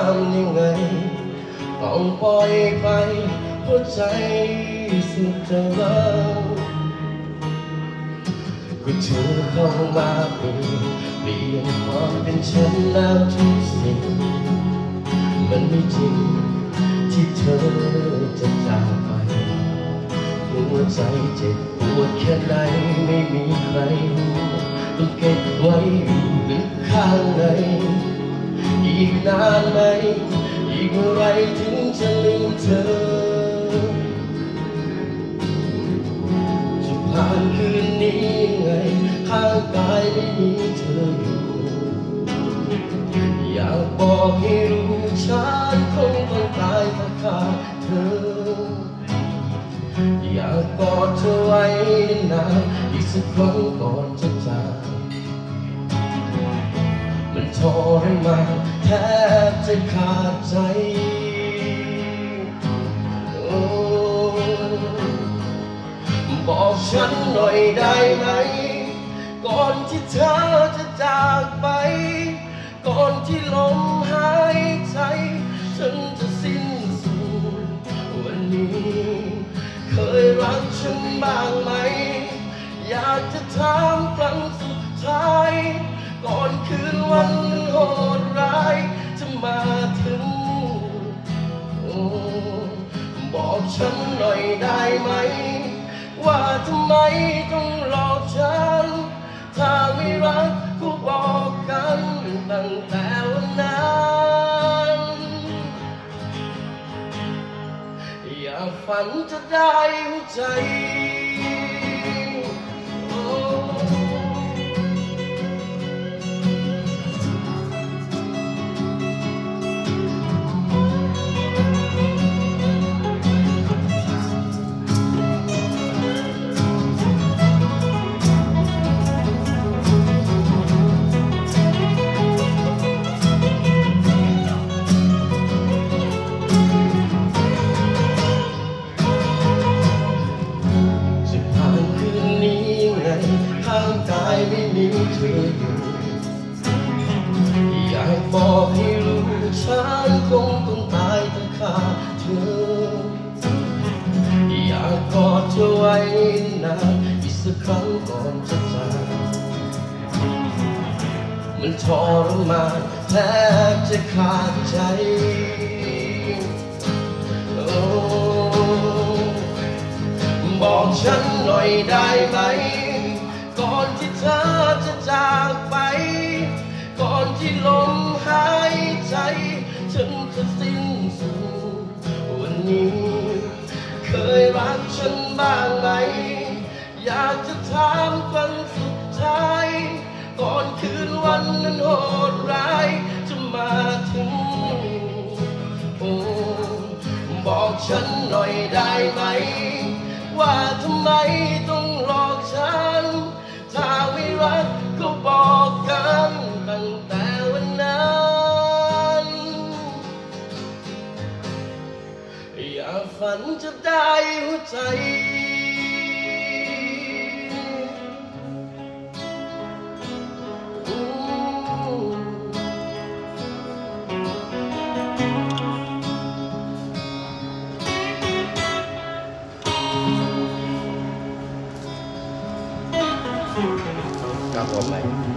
ามยังไง ต้องปล่อยไปหัวใจสุดจะร้าก็เธอเข้ามาเปลี่ยนเปลี่ยนความเป็นฉันแล้วทุกสิ่ง มันไม่จริงที่เธอจะจากไปหัวใจเจ็บปวดแค่ไหนไม่มีใครรู้ต้องเก็บไว้อยู่ลึกข้างใน อีกนานไหม อีกเมื่อไรถึงจะลืมเธอ จะผ่านคืนนี้ยังไง ข้างกายไม่มีเธออยู่ อยากบอกให้รู้ฉันคงต้องตายถ้าขาดเธอ อยากกอดเธอไว้นานอีกสักครั้งก่อนจะ ทรมานแทบจะขาดใจอบอกฉันหน่อยได้ไหม ก่อนที่เธอจะจากไป ก่อนที่ลมหายใจฉันจะสิ้นสุดวันนี้ เคยรักฉันบ้างไหม อยากจะถาม วันโหดร้ายจะมาถึง บอกฉันหน่อยได้ไหม ว่าทำไมต้องหลอกฉัน ถ้าไม่รักก็บอกกันตั้งแต่วันนั้นอย่าฝันจะได้หัวใจ ไม่มีเธออยู่อยากบอกให้รู้ฉันคงต้องตายถ้าขาดเธอ อยากกอดเธอไว้นานอีกสักครั้งก่อนจะจากมันทรมานแทบจะขาดใจบอกฉันหน่อยได้ไหม ฉันจะสิ้นสุดวันนี้ เคยรักฉันบ้างไหม อยากจะถามครั้งสุดท้าย ก่อนคืนวันนั้นโหดร้ายจะมาถึงโอ้บอกฉันหน่อยได้ไหม ว่าทำไมต้องหลอกฉัน อย่าฝันจะได้หัวใจครับผม